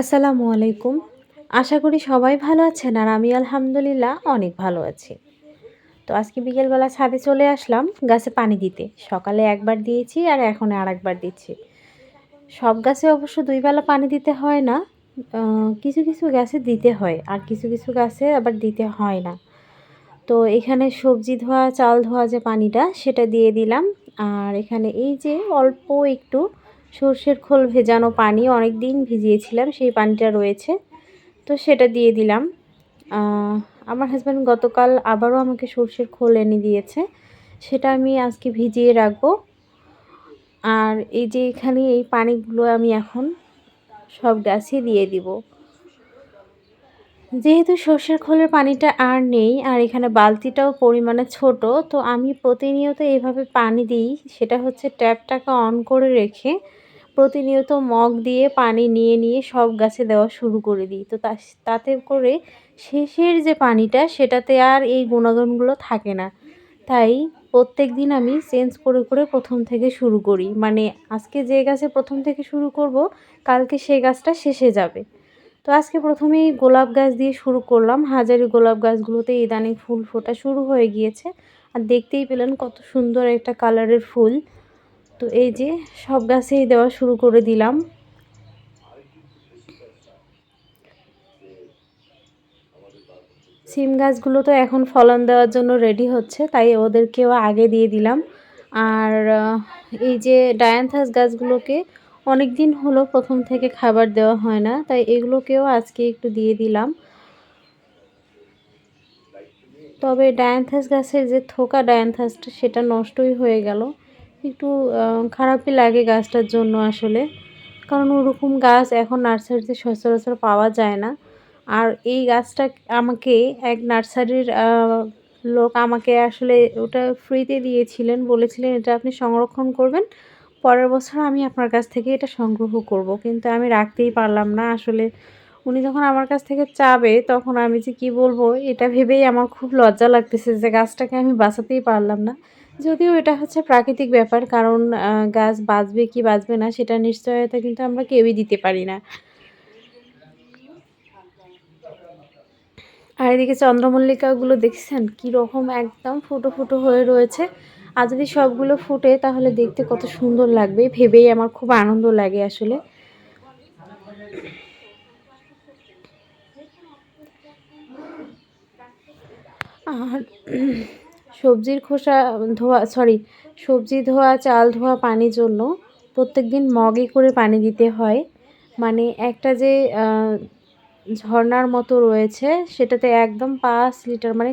আসসালামু আলাইকুম। আশা করি সবাই ভালো আছেন আর আমি আলহামদুলিল্লাহ অনেক ভালো আছি। তো আজকে বিকেলবেলা ছাদে চলে আসলাম গাছে পানি দিতে। সকালে একবার দিয়েছি আর এখন আর একবার দিচ্ছি। সব গাছে অবশ্য দুই বেলা পানি দিতে হয় না। কিছু কিছু গাছে দিতে হয় আর কিছু কিছু গাছে আবার দিতে হয় না। তো এখানে সবজি ধোয়া, চাল ধোয়া যে পানিটা সেটা দিয়ে দিলাম। আর এখানে এই যে অল্প একটু সর্ষের খোল ভেজানো পানি অনেক দিন ভিজিয়েছিলাম, সেই পানিটা রয়েছে। তো সেটা দিয়ে দিলাম। আমার হাজব্যান্ড গতকাল আবারও আমাকে সর্ষের খোল এনে দিয়েছে। সেটা আমি আজকে ভিজিয়ে রাখব। আর এই যে এখানে এই পানিগুলো আমি এখন সব গাছে দিয়ে দিব। যেহেতু সর্ষের খোলের পানিটা আর নেই, আর এখানে বালতিটাও পরিমাণে ছোট, তো আমি প্রতিনিয়ত এইভাবে পানি দিই। সেটা হচ্ছে ট্যাপটাকে অন করে রেখে প্রতিনিয়ত মগ দিয়ে পানি নিয়ে নিয়ে সব গাছে দেওয়া শুরু করে দিই। তো তাতে করে শেষের যে পানিটা, সেটাতে আর এই গুণাগুণগুলো থাকে না। তাই প্রত্যেক দিন আমি চেঞ্জ করে করে প্রথম থেকে শুরু করি। মানে আজকে যে গাছে প্রথম থেকে শুরু করব, কালকে সেই গাছটা শেষে যাবে। তো আজকে প্রথমেই গোলাপ গাছ দিয়ে শুরু করলাম। হাজারি গোলাপ গাছগুলোতে ইদানিং ফুল ফোটা শুরু হয়ে গিয়েছে। আর দেখতেই পেলেন কত সুন্দর একটা কালারের ফুল। তো এই যে সব গাছেই দেওয়া শুরু করে দিলাম। সিম গাছগুলো তো এখন ফলন দেওয়ার জন্য রেডি হচ্ছে, তাই ওদেরকেও আগে দিয়ে দিলাম। আর এই যে ডায়ান্থাস গাছগুলোকে অনেক দিন হলো প্রথম থেকে খাবার দেওয়া হয় না, তাই এগুলোকেও আজকে একটু দিয়ে দিলাম। তবে ডায়ান্থাস গাছের যে থোকা ডায়ান্থাসটা, সেটা নষ্টই হয়ে গেল। একটু খারাপই লাগে গাছটার জন্য আসলে। কারণ ওরকম গাছ এখন নার্সারিতে সচরাচর পাওয়া যায় না। আর এই গাছটা আমাকে, এক নার্সারির লোক আমাকে আসলে ওটা ফ্রিতে দিয়েছিলেন। বলেছিলেন, এটা আপনি সংরক্ষণ করবেন, পরের বছর আমি আপনার কাছ থেকে এটা সংগ্রহ করব। কিন্তু আমি রাখতেই পারলাম না আসলে। উনি যখন আমার কাছ থেকে চাবে, তখন আমি যে কি বলব, এটা ভেবেই আমার খুব লজ্জা লাগতেছে যে গাছটাকে আমি বাঁচাতেই পারলাম না। যদিও এটা হচ্ছে প্রাকৃতিক ব্যাপার, কারণ গাছ বাঁচবে কি বাঁচবে না সেটা নিশ্চয়তা কিন্তু আমরা কেউই দিতে পারি না। আর এদিকে চন্দ্রমল্লিকাগুলো দেখছেন? কীরকম একদম ফুটো ফুটো হয়ে রয়েছে। আর যদি সবগুলো ফুটে তাহলে দেখতে কত সুন্দর লাগবে, ভেবেই আমার খুব আনন্দ লাগে আসলে। আর সবজির খোসা ধোয়া সরি সবজি ধোয়া, চাল ধোয়া পানির জন্য প্রত্যেক দিন মগে করে পানি দিতে হয়। মানে একটা যে ঝর্নার মতো রয়েছে, সেটাতে একদম পাঁচ লিটার মানে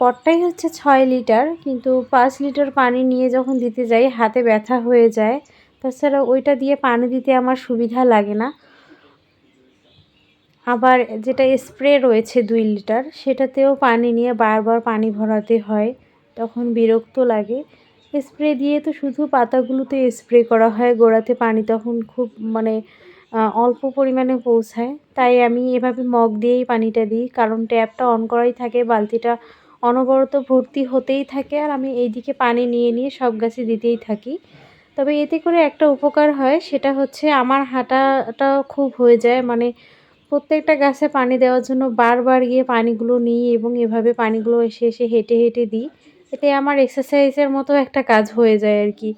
পটটাই হচ্ছে ছয় লিটার, কিন্তু পাঁচ লিটার পানি নিয়ে যখন দিতে যাই, হাতে ব্যথা হয়ে যায়। তাছাড়া ওইটা দিয়ে পানি দিতে আমার সুবিধা লাগে না। আবার যেটা স্প্রে রয়েছে দুই লিটার সেটাতেও পানি নিয়ে বারবার পানি ভরাতে হয়, তখন বিরক্ত লাগে। স্প্রে দিয়ে তো শুধু পাতাগুলোতে স্প্রে করা হয়, গোড়াতে পানি তখন খুব মানে অল্প পরিমাণে পৌঁছায়। তাই আমি এভাবে মগ দিয়েই পানিটা দিই, কারণ ট্যাপটা অন করাই থাকে, বালতিটা অনবরত ভর্তি হতেই থাকে, আর আমি এইদিকে পানি নিয়ে নিয়ে সব গাছে দিতেই থাকি। তবে এতে করে একটা উপকার হয়, সেটা হচ্ছে আমার হাঁটাটা খুব হয়ে যায় মানে প্রত্যেকটা গাছে পানি দেওয়ার জন্য বারবার গিয়ে পানিগুলো নিই এবং এভাবে পানিগুলো এসে এসে হেঁটে হেঁটে দিই। এতে আমার এক্সারসাইজের মতো একটা কাজ হয়ে যায় আর কি।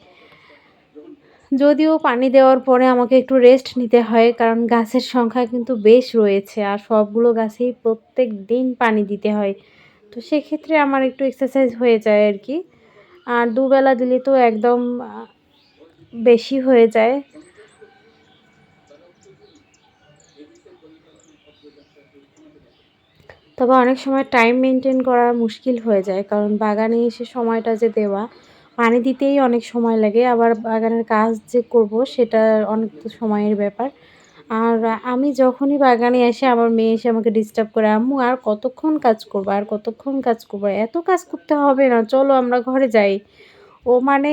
যদিও পানি দেওয়ার পরে আমাকে একটু রেস্ট নিতে হয়, কারণ গাছের সংখ্যা কিন্তু বেশ রয়েছে আর সবগুলো গাছেই প্রত্যেক দিন পানি দিতে হয়। তো সেক্ষেত্রে আমার একটু এক্সারসাইজ হয়ে যায় আর কি। আর দুবেলা দিলে তো একদম বেশি হয়ে যায়। তবে অনেক সময় টাইম মেনটেন করা মুশকিল হয়ে যায়। কারণ বাগানে এসে সময়টা যে দেওয়া, পানি দিতেই অনেক সময় লাগে। আবার বাগানের কাজ যে করব, সেটা অনেক তো সময়ের ব্যাপার। আর আমি যখনই বাগানে আসি আমার মেয়ে এসে আমাকে ডিস্টার্ব করে, আম্মু, আর কতক্ষণ কাজ করব? আর কতক্ষণ কাজ করব? এত কাজ করতে হবে না, চলো আমরা ঘরে যাই। ও মানে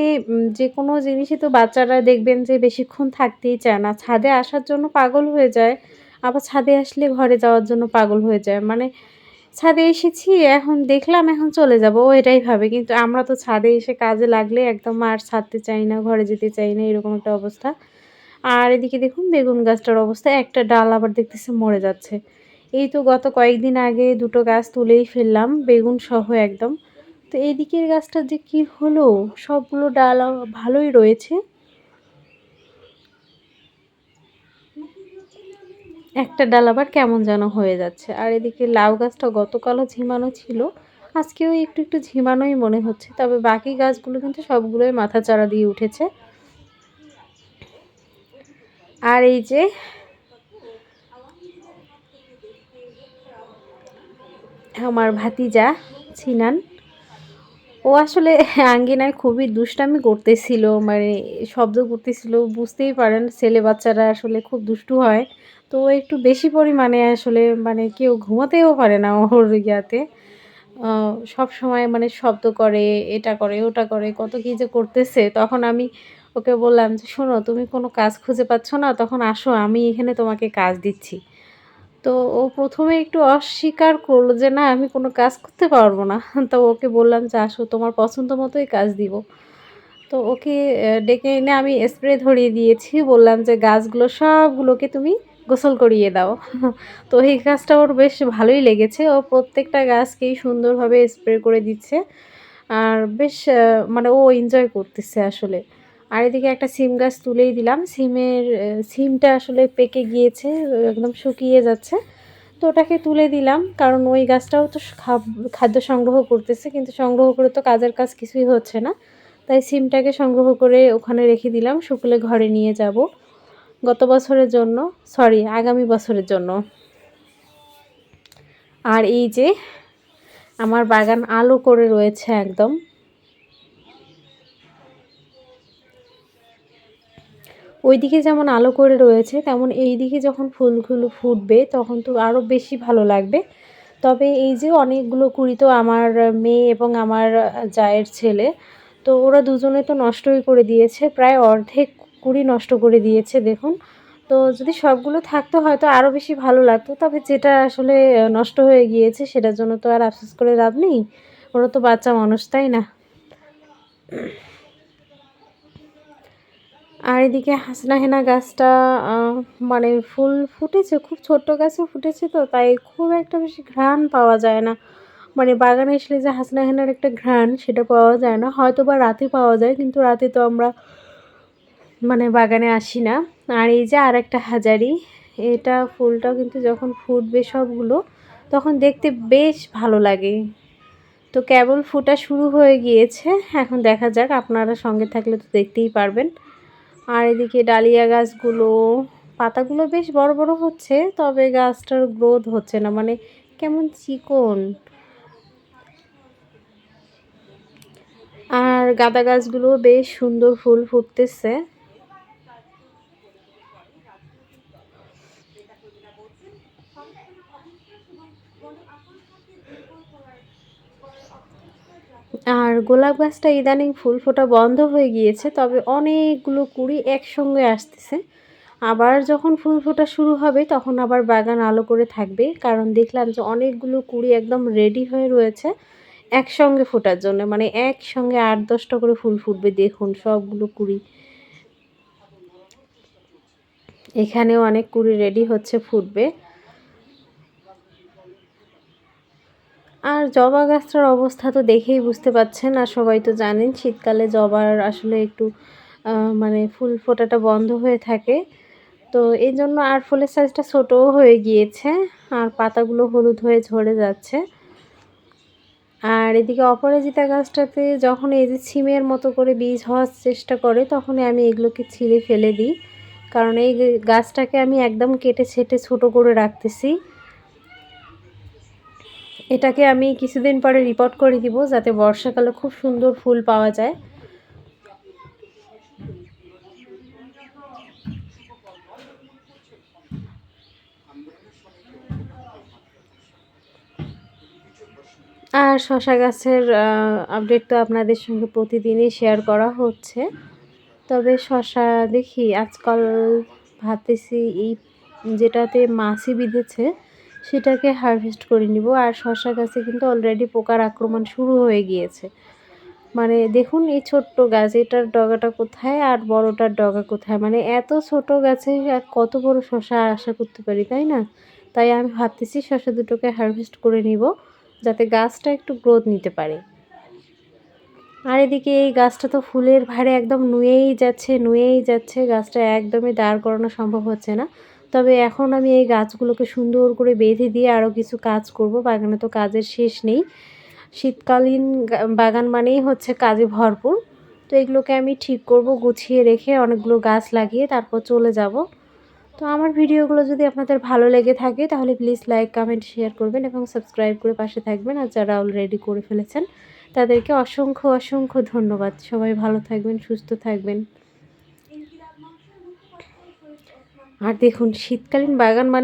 যে কোনো জিনিসই তো বাচ্চারা দেখবেন যে বেশিক্ষণ থাকতেই চায় না। ছাদে আসার জন্য পাগল হয়ে যায়, আবার ছাদে আসলে ঘরে যাওয়ার জন্য পাগল হয়ে যায়। মানে ছাদে এসেছি, এখন দেখলাম এখন চলে যাব, ও এটাই ভাবে। কিন্তু আমরা তো ছাদে এসে কাজে লাগলে একদম আর ছাড়তে চাই না, ঘরে যেতে চাই না, এরকম একটা অবস্থা। আর এদিকে দেখুন, বেগুন গাছটার অবস্থা, একটা ডাল আবার দেখতেছে মরে যাচ্ছে। এই তো গত কয়েকদিন আগে দুটো গাছ তুলেই ফেললাম, বেগুন সহ একদম। তো এদিকের গাছটা যে কি হলো, সবগুলো ডাল ভালোই রয়েছে। একটা ডাল আবার কেমন যেন হয়ে যাচ্ছে। আর এদিকে লাউ গাছটা গতকালও ঝিমানো ছিল, আজকেও একটু একটু ঝিমানোই মনে হচ্ছে। তবে বাকি গাছগুলো কিন্তু সবগুলোই মাথা চারা দিয়ে উঠেছে। আর এই যে আমার ভাতিজা ছিনান ও আসলে আঙ্গিনায় খুবই দুষ্টামি করতেছিল মানে শব্দ করতেছিল, বুঝতেই পারেন ছেলে বাচ্চারা আসলে খুব দুষ্টু হয়। তো একটু বেশি পরিমাণে আসলে মানে কেউ ঘুমাতেও পারে না ওর ইয়াতে। সব সময় মানে শব্দ করে, এটা করে, ওটা করে, কত কী যে করতেছে। তখন আমি ওকে বললাম যে, শোনো, তুমি কোনো কাজ খুঁজে পাচ্ছ না, তখন আসো, আমি এখানে তোমাকে কাজ দিচ্ছি। তো ও প্রথমে একটু অস্বীকার করল যে, না, আমি কোনো কাজ করতে পারব না। তো ওকে বললাম যে, আসো, তোমার পছন্দ মতোই কাজ দিব। তো ওকে ডেকে এনে আমি স্প্রে ধরিয়ে দিয়েছি। বললাম যে, গাছগুলো সবগুলোকে তুমি গোসল করিয়ে দাও। তো এই গাছটা ওর বেশ ভালোই লেগেছে। ও প্রত্যেকটা গাছকেই সুন্দরভাবে স্প্রে করে দিচ্ছে। আর বেশ মানে ও এনজয় করতেছে আসলে। আর এদিকে একটা সিম গাছ তুলেই দিলাম। সিমের সিমটা আসলে পেকে গিয়েছে, একদম শুকিয়ে যাচ্ছে। তো ওটাকে তুলে দিলাম, কারণ ওই গাছটাও তো খাদ্য সংগ্রহ করতেছে, কিন্তু সংগ্রহ করে তো কাজের কাজ কিছুই হচ্ছে না। তাই সিমটাকে সংগ্রহ করে ওখানে রেখে দিলাম, শুকলে ঘরে নিয়ে যাব। গত বছরের জন্য, সরি, আগামী বছরের জন্য। আর এই যে, আমার বাগান আলো করে রয়েছে একদম। ওই দিকে যেমন আলো করে রয়েছে, তেমন এই দিকে যখন ফুলগুলো ফুটবে তখন তো আরও বেশি ভালো লাগবে। তবে এই যে অনেকগুলো কুড়ি তো আমার মেয়ে এবং আমার জায়ের ছেলে, তো ওরা দুজনে তো নষ্টই করে দিয়েছে, প্রায় অর্ধেক কুড়ি নষ্ট করে দিয়েছে দেখুন। তো যদি সবগুলো থাকতো হয়তো আরও বেশি ভালো লাগতো, তবে যেটা আসলে নষ্ট হয়ে গিয়েছে সেটার জন্য তো আর আফসোস করে লাভ নেই, ওরা তো বাচ্চা মানুষ, তাই না? আর এদিকে হাসনা হেনা গাছটা মানে ফুল ফুটেছে, খুব ছোট্ট গাছে ফুটেছে তো, তাই খুব একটা বেশি ঘ্রাণ পাওয়া যায় না। মানে বাগানে আসলে যে হাসনা হেনার একটা ঘ্রাণ, সেটা পাওয়া যায় না। হয়তো বা রাতে পাওয়া যায়, কিন্তু রাতে তো আমরা মানে বাগানে আসি না। আর এই যে আর একটা হাজারি, এটা ফুলটাও কিন্তু যখন ফুটবে সবগুলো, তখন দেখতে বেশ ভালো লাগে। তো কেবল ফুটা শুরু হয়ে গিয়েছে, এখন দেখা যাক, আপনারা সঙ্গে থাকলে তো দেখতেই পারবেন। আর এদিকে ডালিয়া গাছগুলো, পাতাগুলো বেশ বড় বড় হচ্ছে, তবে গাছটার গ্রোথ হচ্ছে না মানে কেমন চিকন। আর গাঁদা গাছগুলো বেশ সুন্দর ফুল ফুটতেছে। আর গোলাপ গাছটা ইদানিং ফুল ফোটা বন্ধ হয়ে গিয়েছে, তবে অনেকগুলো কুড়ি একসঙ্গে আসতেছে। আবার যখন ফুল ফোটা শুরু হবে, তখন আবার বাগান আলো করে থাকবে, কারণ দেখলাম যে অনেকগুলো কুড়ি একদম রেডি হয়ে রয়েছে একসঙ্গে ফোটার জন্য। মানে একসঙ্গে আট দশটা করে ফুল ফুটবে, দেখুন সবগুলো কুড়ি। এখানেও অনেক কুড়ি রেডি হচ্ছে, ফুটবে। আর জবা গাছটার অবস্থা তো দেখেই বুঝতে পাচ্ছেন, আর সবাই তো জানেন শীতকালে জবার আসলে একটু মানে ফুল ফোটাটা বন্ধ হয়ে থাকে। তো এই জন্য আর ফুলের সাইজটা ছোটও হয়ে গিয়েছে, আর পাতাগুলো হলুদ হয়ে ঝরে যাচ্ছে। আর এদিকে অপরাজিতা গাছটাতে যখন এই যে ছিমের মতো করে বীজ হওয়ার চেষ্টা করে, তখনই আমি এগুলোকে ছিঁড়ে ফেলে দিই। কারণ এই গাছটাকে আমি একদম কেটে ছেটে ছোট করে রাখতেছি। এটাকে আমি কিছুদিন পরে রিপোর্ট করে দিব যাতে বর্ষাকালে খুব সুন্দর ফুল পাওয়া যায়। আর শশা গাছের আপডেট তো আপনাদের সঙ্গে প্রতিদিনই শেয়ার করা হচ্ছে। তবে শশা দেখি আজকাল ভাবতেছি এই যেটাতে মাছি বিঁধেছে সেটাকে হারভেস্ট করে নিব। আর শশা গাছে কিন্তু অলরেডি পোকার আক্রমণ শুরু হয়ে গিয়েছে। মানে দেখুন এই ছোট্ট গাছ, এটার ডগাটা কোথায় আর বড়টার ডগা কোথায়? মানে এত ছোট গাছে আর কত বড় শশা আশা করতে পারি, তাই না? তাই আমি ভাবতেছি শশা দুটোকে হারভেস্ট করে নিব, যাতে গাছটা একটু গ্রোথ নিতে পারে। আর এদিকে এই গাছটা তো ফুলের ভারে একদম নুয়েই যাচ্ছে নুয়েই যাচ্ছে। গাছটা একদমই দাঁড় করানো সম্ভব হচ্ছে না। তবে এখন আমি এই গাছগুলোকে সুন্দর করে বেঁধে দিয়ে আরও কিছু কাজ করব। বাগানে তো কাজের শেষ নেই। শীতকালীন বাগান মানেই হচ্ছে কাজে ভরপুর। তো এগুলোকে আমি ঠিক করব, গুছিয়ে রেখে অনেকগুলো গাছ লাগিয়ে তারপর চলে যাব। তো আমার ভিডিওগুলো যদি আপনাদের ভালো লেগে থাকে, তাহলে প্লিজ লাইক, কমেন্ট, শেয়ার করবেন এবং সাবস্ক্রাইব করে পাশে থাকবেন। আর যারা অলরেডি করে ফেলেছেন, তাদেরকে অসংখ্য অসংখ্য ধন্যবাদ। সবাই ভালো থাকবেন, সুস্থ থাকবেন। আর দেখুন শীতকালীন বাগান মানে